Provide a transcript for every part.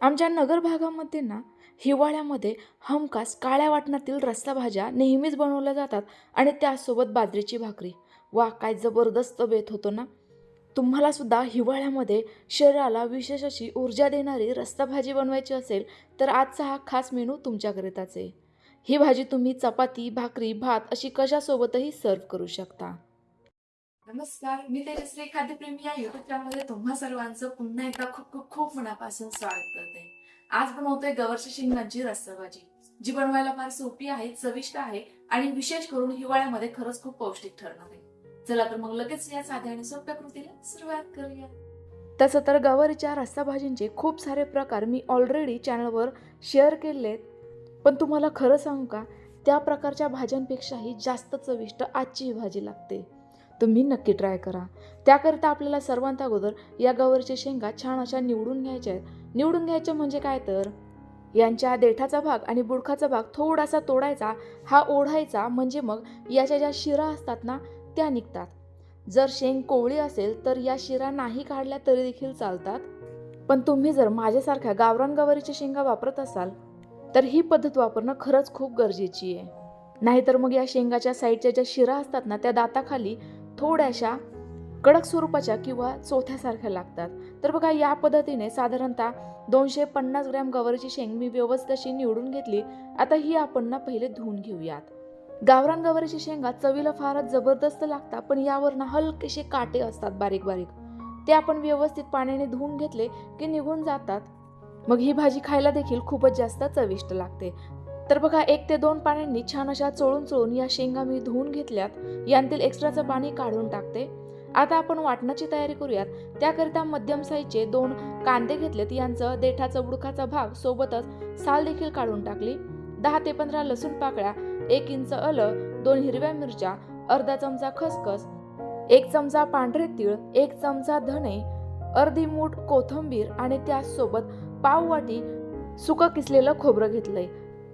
आमच्या नगर भागामध्ये ना हिवाळ्यामध्ये हमखास काळ्या वाटणातील रस्सा भाज्या नेहमीच बनवल्या जातात आणि त्यासोबत बाजरीची भाकरी. वा काय जबरदस्त बेत होतो ना. तुम्हाला सुद्धा हिवाळ्यामध्ये शरीराला विशेष अशी ऊर्जा देणारी रस्सा भाजी बनवायची असेल तर आजचा हा खास मेनू तुमच्याकरिताच आहे. ही भाजी तुम्ही चपाती भाकरी भात अशी कशासोबतही सर्व करू शकता. नमस्कार. मी तेजश्री खाद्यप्रेमी या युट्यूब चॅनलमध्ये तुम्हा सर्वांचं पुन्हा एकदा खूप खूप खूप मनापासून स्वागत करते. आज बनवतोय गवरच्या शेंगांची रस्साभाजी. जी बनवायला फार सोपी आहे चविष्ट आहे आणि विशेष करून हिवाळ्यामध्ये खरंच खूप पौष्टिक ठरणार आहे. चला तर मग लगेच या साध्या आणि सोप्या कृतीला सुरुवात करूया. तसं तर गवारीच्या रस्साभाजींचे खूप सारे प्रकार मी ऑलरेडी चॅनलवर शेअर केले आहेत पण तुम्हाला खरं सांगू का? त्या प्रकारच्या भाज्यांपेक्षाही जास्त चविष्ट आजची भाजी लागते. तुम्ही नक्की ट्राय करा. त्याकरिता आपल्याला सर्वांत अगोदर या गवारीच्या शेंगा छान अशा निवडून घ्यायच्या आहेत. निवडून घ्यायच्या म्हणजे काय तर? यांच्या देठाचा भाग आणि बुडखाचा भाग थोडासा तोडायचा. हा ओढायचा म्हणजे मग याच्या ज्या शिरा असतात ना त्या निघतात. जर शेंग कोवळी असेल तर या शिरा नाही काढल्या तरी देखील चालतात. पण तुम्ही जर माझ्यासारख्या गावरान गवारीच्या शेंगा वापरत असाल तर ही पद्धत वापरणं खरंच खूप गरजेची आहे. नाहीतर मग या शेंगाच्या साईडच्या ज्या शिरा असतात ना त्या दाताखाली थोड्याशा कडक स्वरूपाच्या किंवा चोथ्यासारख्या लागतात. तर बघा या पद्धतीने साधारणतः दोनशे पन्नास ग्रॅम गवारीची शेंग मी व्यवस्थित अशी निवडून घेतली. आता ही आपण ना पहिले धुवून घेऊयात. गावरान गवारीची शेंगा चवीला फारच जबरदस्त लागतात पण यावर ना हलकेसे काटे असतात बारीक बारीक. ते आपण व्यवस्थित पाण्याने धुवून घेतले की निघून जातात. मग ही भाजी खायला देखील खूपच जास्त चविष्ट लागते. तर बघा एक ते दोन पाण्यांनी छान अशा चोळून चोळून या शेंगा मी धुवून घेतल्यात. यांतील एक्स्ट्राचं पाणी काढून टाकते. आता आपण वाटणाची तयारी करूयात. त्याकरिता मध्यम साईजचे दोन कांदे घेतलेत. यांचं देठाचा बुडखाचा भाग सोबतच साल देखील काढून टाकली. दहा ते पंधरा लसूण पाकळ्या एक इंच अल दोन हिरव्या मिरच्या अर्धा चमचा खसखस एक चमचा पांढरे तीळ एक चमचा धणे अर्धी मूठ कोथिंबीर आणि त्यासोबत पाव वाटी सुकं किसलेलं खोबरं घेतलंय.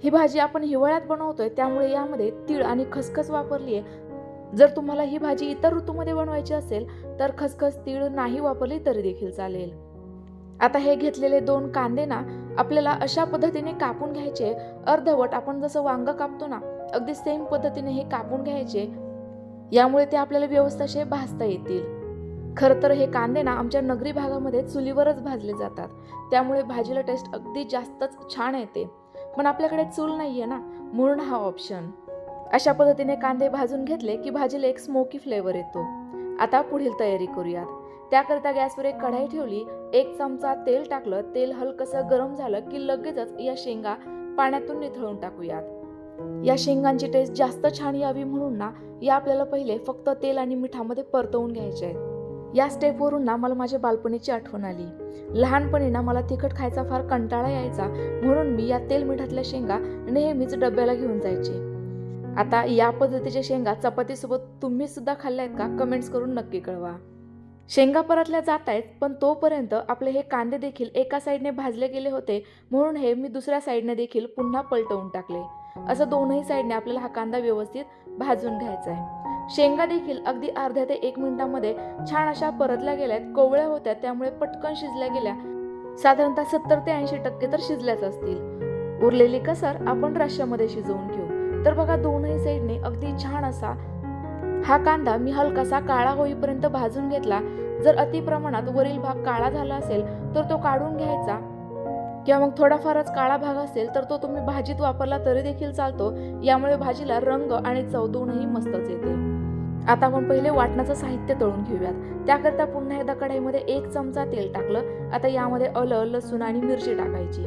ही भाजी आपण हिवाळ्यात बनवतोय त्यामुळे यामध्ये तीळ आणि खसखस वापरली आहे जर तुम्हाला ही भाजी इतर ऋतूमध्ये बनवायची असेल तर खसखस तीळ नाही वापरली तरी देखील चालेल. आता हे घेतलेले दोन कांदे ना आपल्याला अशा पद्धतीने कापून घ्यायचे. अर्धवट आपण जसं वांग कापतो ना अगदी सेम पद्धतीने हे कापून घ्यायचे. यामुळे ते आपल्याला व्यवस्थाशे भाजता येतील. खरं तर हे कांदे ना आमच्या नगरी भागामध्ये चुलीवरच भाजले जातात. त्यामुळे भाजीला टेस्ट अगदी जास्तच छान येते. पण आपल्याकडे चूल नाही आहे ना. म्हणून हा ऑप्शन अशा पद्धतीने कांदे भाजून घेतले की भाजीला एक स्मोकी फ्लेवर येतो. आता पुढील तयारी करूयात. त्याकरिता गॅसवर एक कढाई ठेवली एक चमचा तेल टाकलं तेल हलकसं गरम झालं की लगेचच या शेंगा पाण्यातून निथळून टाकूयात. या शेंगांची टेस्ट जास्त छान यावी म्हणून ना या आपल्याला पहिले फक्त तेल आणि मिठामध्ये परतवून घ्यायचे आहेत. या स्टेपवरून ना मला माझ्या बालपणीची आठवण आली. लहानपणी ना मला तिखट खायचा फार कंटाळा यायचा म्हणून मी या तेल मिठातल्या शेंगा नेहमीच डब्याला घेऊन जायचे. आता या पद्धतीच्या शेंगा चपातीसोबत तुम्ही सुद्धा खाल्ल्या आहेत का? कमेंट्स करून नक्की कळवा. शेंगा परतल्या जात आहेत पण तोपर्यंत आपले हे कांदे देखील एका साईडने भाजले गेले होते म्हणून हे मी दुसऱ्या साईडने देखील पुन्हा पलटवून टाकले. असं दोनही साईडने आपल्याला हा कांदा व्यवस्थित भाजून घ्यायचा आहे. शेंगा देखील अगदी अर्ध्या ते एक मिनिटामध्ये छान अशा परतल्या गेल्यात. कोवळ्या होत्या त्यामुळे पटकन शिजल्या गेल्या. साधारणतः सत्तर ते ऐंशी टक्के तर शिजल्याच असतील. उरलेली कसर आपण रश्श्यामध्ये शिजवून घेऊ. तर बघा दोनही साईडने अगदी छान असा हा कांदा मी हलकासा काळा होईपर्यंत भाजून घेतला. जर अति प्रमाणात वरील भाग काळा झाला असेल तर तो काढून घ्यायचा. किंवा मग थोडाफारच काळा भाग असेल तर तो तुम्ही भाजीत वापरला तरी देखील चालतो. यामुळे भाजीला रंग आणि चव दोनही मस्तच येते. आता आपण पहिले वाटणाचं साहित्य तळून घेऊयात. त्याकरता पुन्हा एकदा कढाईमध्ये एक चमचा तेल टाकलं. आता यामध्ये अलं लसूण आणि मिरची टाकायची.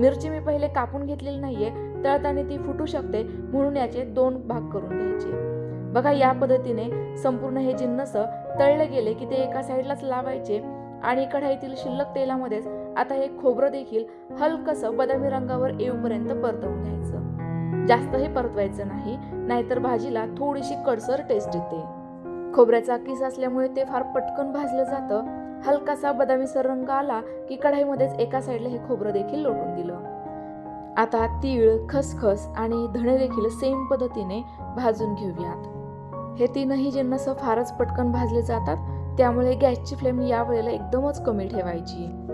मिरची मी पहिले कापून घेतलेली नाहीये. तळताना ती फुटू शकते म्हणून याचे दोन भाग करून घ्यायचे. बघा या पद्धतीने संपूर्ण हे जिन्नस तळले गेले की ते एका साईडलाच लावायचे आणि कढाईतील शिल्लक तेलामध्येच आता हे खोबरं देखील हलकसं बदामी रंगावर येऊपर्यंत परतवून घ्यायचं. जास्तही परतवायचं नाही नाहीतर भाजीला थोडीशी कडसर टेस्ट येते. खोबऱ्याचा किस असल्यामुळे ते फार पटकन भाजलं जातं. हलकासा बदामीसर रंग आला की कढाईमध्येच एका साईडला हे खोबरं देखील लोटून दिलं. आता तीळ खसखस आणि धणे देखील सेम पद्धतीने भाजून घेऊयात. हे तीनही जिन्नस फारच पटकन भाजले जातात त्यामुळे गॅसची फ्लेम यावेळेला एकदमच कमी ठेवायची.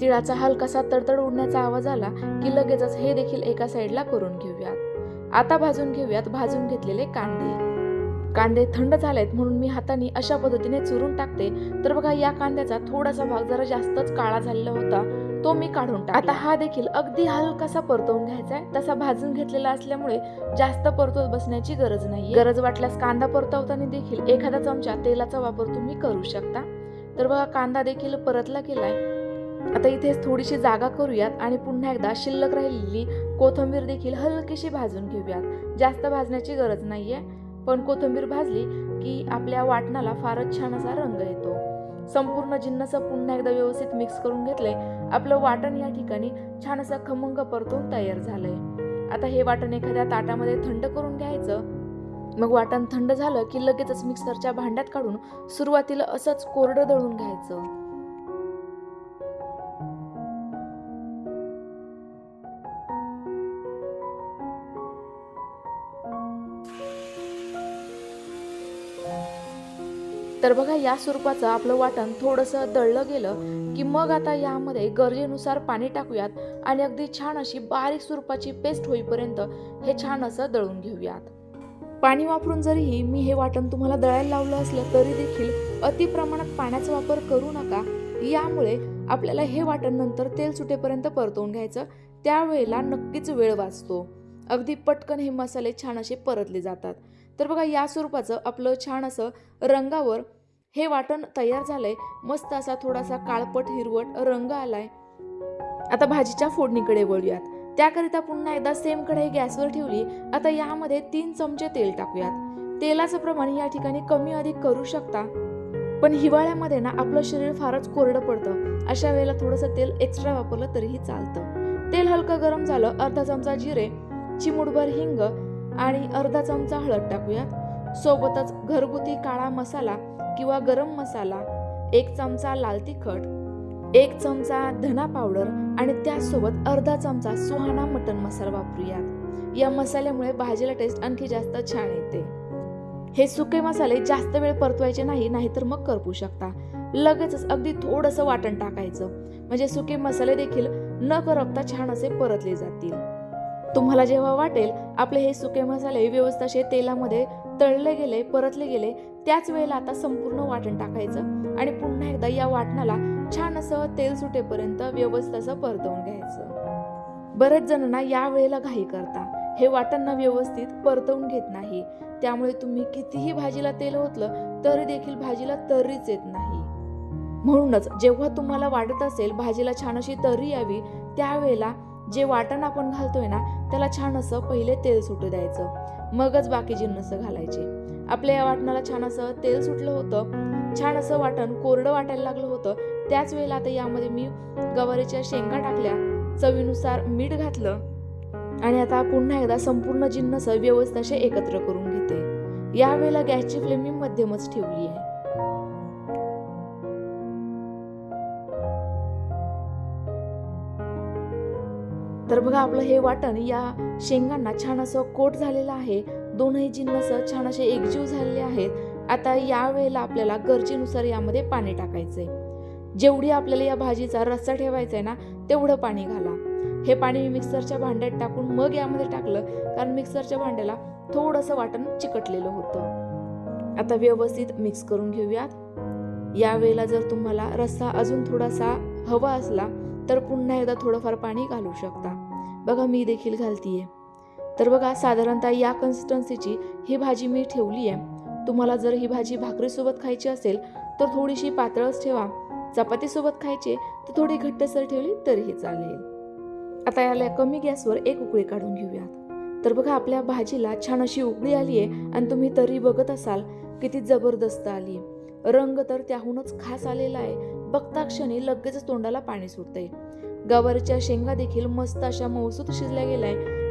तिळाचा हलकासा तडतड उडण्याचा आवाज आला की लगेचच हे देखील एका साईडला करून घेऊयात. आता भाजून घेऊयात भाजून घेतलेले कांदे. कांदे थंड झालेत म्हणून मी हाताने अशा पद्धतीने चुरून टाकते. तर बघा या कांद्याचा थोडासा भाग जरा जास्तच काळा झालेला होता तो मी काढून टाक आता हा देखील अगदी हलकासा परतवून घ्यायचा आहे तसा भाजून घेतलेला असल्यामुळे जास्त परतवत बसण्याची गरज नाही गरज वाटल्यास कांदा परतवताना देखील एखादा चमचा तेलाचा वापर तुम्ही करू शकता. तर बघा कांदा देखील परतला गेलाय. आता इथेच थोडीशी जागा करूयात आणि पुन्हा एकदा शिल्लक राहिलेली कोथिंबीर देखील हलकीशी भाजून घेऊयात. जास्त भाजण्याची गरज नाही आहे पण कोथिंबीर भाजली की आपल्या वाटणाला फारच छान असा रंग येतो. संपूर्ण जिन्नस पुन्हा एकदा व्यवस्थित मिक्स करून घेतले आपलं वाटण या ठिकाणी छान असं खमंग परतून तयार झालंय. आता हे वाटण एखाद्या ताटामध्ये थंड करून घ्यायचं. मग वाटण थंड झालं की लगेचच मिक्सरच्या भांड्यात काढून सुरुवातीला असंच कोरडं दळून घ्यायचं. तर बघा या स्वरूपाचं आपलं वाटण थोडंसं दळलं गेलं की मग आता यामध्ये गरजेनुसार पाणी टाकूयात आणि अगदी छान अशी बारीक स्वरूपाची पेस्ट होईपर्यंत हे छान असं दळून घेऊयात. पाणी वापरून जरीही मी हे वाटण तुम्हाला दळायला लावलं असलं तरी देखील अति प्रमाणात पाण्याचा वापर करू नका. यामुळे आपल्याला हे वाटण नंतर तेल सुटेपर्यंत परतवून घ्यायचं त्यावेळेला नक्कीच वेळ वाचतो. अगदी पटकन हे मसाले छान असे परतले जातात. तर बघा या स्वरूपाचं आपलं छान असं रंगावर हे वाटण तयार झालंय. मस्त असा थोडासा काळपट हिरवट रंग आलाय. आता भाजीच्या फोडणीकडे वळूयात. त्याकरिता पुन्हा एकदा सेम कढई गॅसवर ठेवली. आता यामध्ये तीन चमचे तेल टाकूयात. तेलाचं प्रमाण या ठिकाणी कमी अधिक करू शकता. पण हिवाळ्यामध्ये ना आपलं शरीर फारच कोरडं पडतं. अशा वेळेला थोडंसं तेल एक्स्ट्रा वापरलं तरीही चालतं. तेल हलकं गरम झालं अर्धा चमचा जिरे चिमुडभर हिंग आणि अर्धा चमचा हळद टाकूयात. सोबतच घरगुती काळा मसाला किंवा गरम मसाला एक चमचा लाल तिखट एक चमचा धना पावडर आणि त्यासोबत अर्धा चमचा सुहाणा मटन मसाला वापरूयात. या मसाल्यामुळे भाजीला टेस्ट आणखी जास्त छान येते. हे सुके मसाले जास्त वेळ परतवायचे नाही नाहीतर मग करपू शकता. लगेचच अगदी थोडंसं वाटण टाकायचं. म्हणजे सुके मसाले देखील न करपता छान असे परतले जातील. तुम्हाला जेव्हा वाटेल आपले हे सुके मसाले व्यवस्थित असे तेलामध्ये तळले गेले परतले गेले त्याच वेळेला आता संपूर्ण वाटण टाकायचं आणि पुन्हा एकदा या वाटणाला छान असं तेल सुटेपर्यंत व्यवस्थित असं परतवून घ्यायचं. बरेच जणांना या वेळेला घाई करता. हे वाटण व्यवस्थित परतवून घेत नाही. त्यामुळे तुम्ही कितीही भाजीला तेल ओतलं तरी देखील भाजीला तर्रीच येत नाही. म्हणूनच जेव्हा तुम्हाला वाटत असेल भाजीला छान अशी तर्री यावी त्यावेळेला जे वाटण आपण घालतोय ना त्याला छान असं पहिले तेल सुटू द्यायचं. मगच बाकी जिन्नस घालायचे. आपल्या या वाटणाला छान असं तेल सुटलं होतं. छान असं वाटण कोरडं वाटायला लागलं होतं. त्याच वेळेला आता यामध्ये मी गवारीच्या शेंगा टाकल्या चवीनुसार मीठ घातलं आणि आता पुन्हा एकदा संपूर्ण जिन्नस व्यवस्थित असे एकत्र करून घेते. यावेळेला गॅसची फ्लेम मी मध्यमच ठेवली आहे. तर बघा आपलं हे वाटण या शेंगांना छान असं कोट झालेलं आहे. दोनही जिन्नस छान असे एकजीव झालेले आहेत. आता या वेळेला आपल्याला गरजेनुसार यामध्ये पाणी टाकायचंय. जेवढी आपल्याला या भाजीचा रस्सा ठेवायचा आहे ना तेवढं पाणी घाला. हे पाणी मी मिक्सरच्या भांड्यात टाकून मग यामध्ये टाकलं कारण मिक्सरच्या भांड्याला थोडंसं वाटण चिकटलेलं होतं. आता व्यवस्थित मिक्स करून घेऊयात. यावेळेला जर तुम्हाला रस्सा अजून थोडासा हवा असला तर पुन्हा एकदा थोडंफार पाणी घालू शकता. बघा मी देखील घालतीये. तर बघा साधारणतः या कन्सिस्टन्सीची ही भाजी मी ठेवली आहे तुम्हाला जर ही भाजी भाकरीसोबत खायची असेल तर थोडीशी पातळच ठेवा. चपातीसोबत खायची तर थोडी घट्टसर ठेवली तरीही चालेल. आता याला कमी गॅसवर एक उकळी काढून घेऊयात. तर बघा आपल्या भाजीला छान अशी उकळी आली आहे आणि तुम्ही तरी बघत असाल किती जबरदस्त आली रंग तर त्याहूनच खास आलेला आहे. बघता क्षणी लगेचच तोंडाला पाणी सुटते गवारीच्या शेंगा देखील मस्त अशा मौसूत शिजल्या गेल्या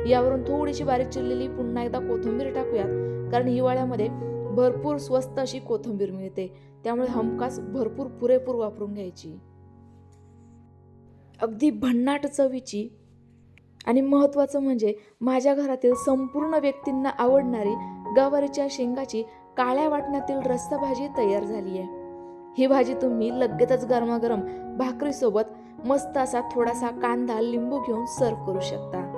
यावरून थोडीशी बारीक चिरलेली पुन्हा एकदा कोथिंबीर टाकूयात कारण हिवाळ्यामध्ये भरपूर स्वस्त अशी कोथिंबीर मिळते. त्यामुळे हमखास भरपूर पुरेपूर वापरून घ्यायची. अगदी भन्नाट चवीची आणि महत्त्वाचं म्हणजे माझ्या घरातील संपूर्ण व्यक्तींना आवडणारी गवारीच्या शेंगाची काळ्या वाटणातील रस्सा भाजी तयार झाली आहे ही भाजी तुम्ही लगेचच गरमागरम भाकरीसोबत मस्त असा थोडासा कांदा लिंबू घेऊन सर्व करू शकता.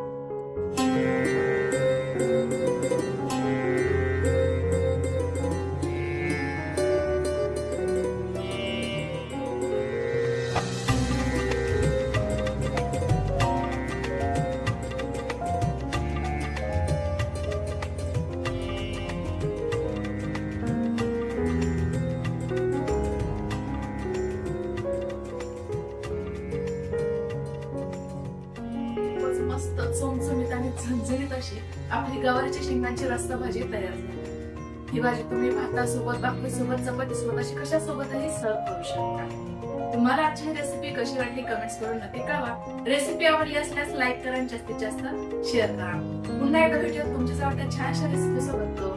आपली गवारीच्या शेंगांची रस्ता भाजी तयार झाली ही भाजी तुम्ही भातासोबत भाकरीसोबत चपातीसोबत अशी कशासोबतही सर्व करू शकता. तुम्हाला आजची रेसिपी कशी वाटली कमेंट्स करून नक्की कळवा. रेसिपी आवडली असल्यास लाईक करा आणि जास्तीत जास्त शेअर करा. पुन्हा एकदा भेटूया तुमच्या आवडत्या छानशा रेसिपी सोबत तोपर्यंत